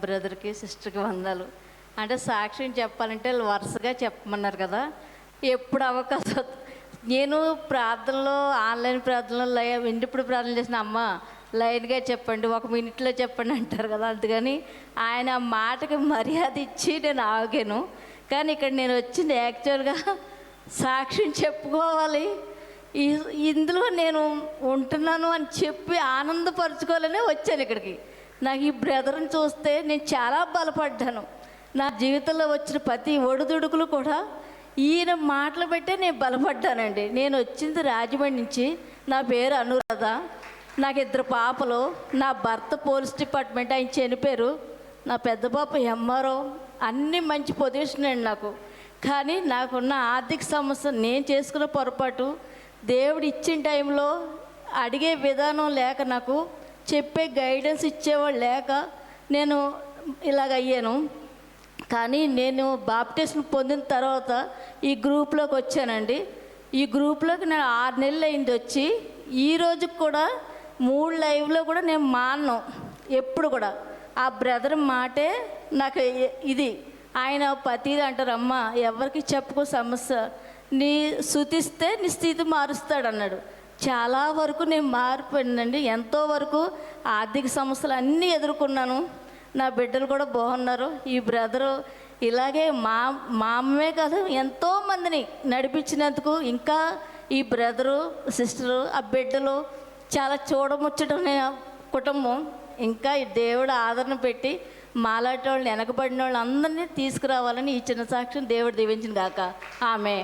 బ్రదర్కి సిస్టర్కి వందాలు. అంటే సాక్ష్యం చెప్పాలంటే వాళ్ళు వరుసగా చెప్పమన్నారు కదా. ఎప్పుడు అవకాశం నేను ప్రార్థనలో ఆన్లైన్ ప్రార్థనలో లయ ఇప్పుడు ప్రార్థన చేసిన అమ్మ లైన్గా చెప్పండి ఒక మినిట్లో చెప్పండి అంటారు కదా అందుకని ఆయన ఆ మాటకి మర్యాద ఇచ్చి నేను ఆగాను. కానీ ఇక్కడ నేను వచ్చింది యాక్చువల్గా సాక్ష్యం చెప్పుకోవాలి. ఇందులో నేను ఉంటున్నాను అని చెప్పి ఆనందపరచుకోవాలనే వచ్చాను ఇక్కడికి. నాకు ఈ బ్రదర్ని చూస్తే నేను చాలా బలపడ్డాను. నా జీవితంలో వచ్చిన ప్రతి ఒడిదుడుకులు కూడా ఈయన మాటలు పెట్టే నేను బలపడ్డానండి. నేను వచ్చింది రాజమండ్రి నుంచి. నా పేరు అనురాధ. నాకు ఇద్దరు పాపలు. నా భర్త పోలీస్ డిపార్ట్మెంట్ ఆయన చనిపోయారు. నా పెద్ద పాప ఎంఆర్ఓ. అన్ని మంచి పొజిషన్ అండి నాకు. కానీ నాకున్న ఆర్థిక సమస్య నేను చేసుకున్న పొరపాటు దేవుడు ఇచ్చిన టైంలో అడిగే విధానం లేక నాకు చెప్పే గైడెన్స్ ఇచ్చేవాళ్ళు లేక నేను ఇలాగ అయ్యాను కానీ నేను బాప్టిస్ట్ పొందిన తర్వాత ఈ గ్రూప్లోకి వచ్చానండి. ఈ గ్రూప్లోకి నేను ఆరు నెలలు అయింది వచ్చి ఈ రోజుకి కూడా మూడు లైవ్లో కూడా నేను మానను. ఎప్పుడు కూడా. ఆ బ్రదర్ మాటే నాకు ఇది. ఆయన పతిది అంటారు అమ్మ ఎవరికి చెప్పుకో సమస్య. నీ శుతిస్తే నీ స్థితి మారుస్తాడు అన్నాడు చాలా వరకు నేను మారిపోయిందండి ఎంతో వరకు ఆర్థిక సమస్యలు అన్నీ ఎదుర్కొన్నాను. నా బిడ్డలు కూడా బాగున్నారు. ఈ బ్రదరు ఇలాగే మా మా అమ్మే కాదు ఎంతో మందిని నడిపించినందుకు ఇంకా ఈ బ్రదరు సిస్టరు ఆ బిడ్డలు చాలా చూడముచ్చటనే కుటుంబం. ఇంకా ఈ దేవుడు ఆదరణ పెట్టి మాలాంటి వాళ్ళని వెనకబడిన వాళ్ళు అందరినీ తీసుకురావాలని ఈ చిన్న సాక్ష్యం దేవుడు దీవించిన గాక. ఆమె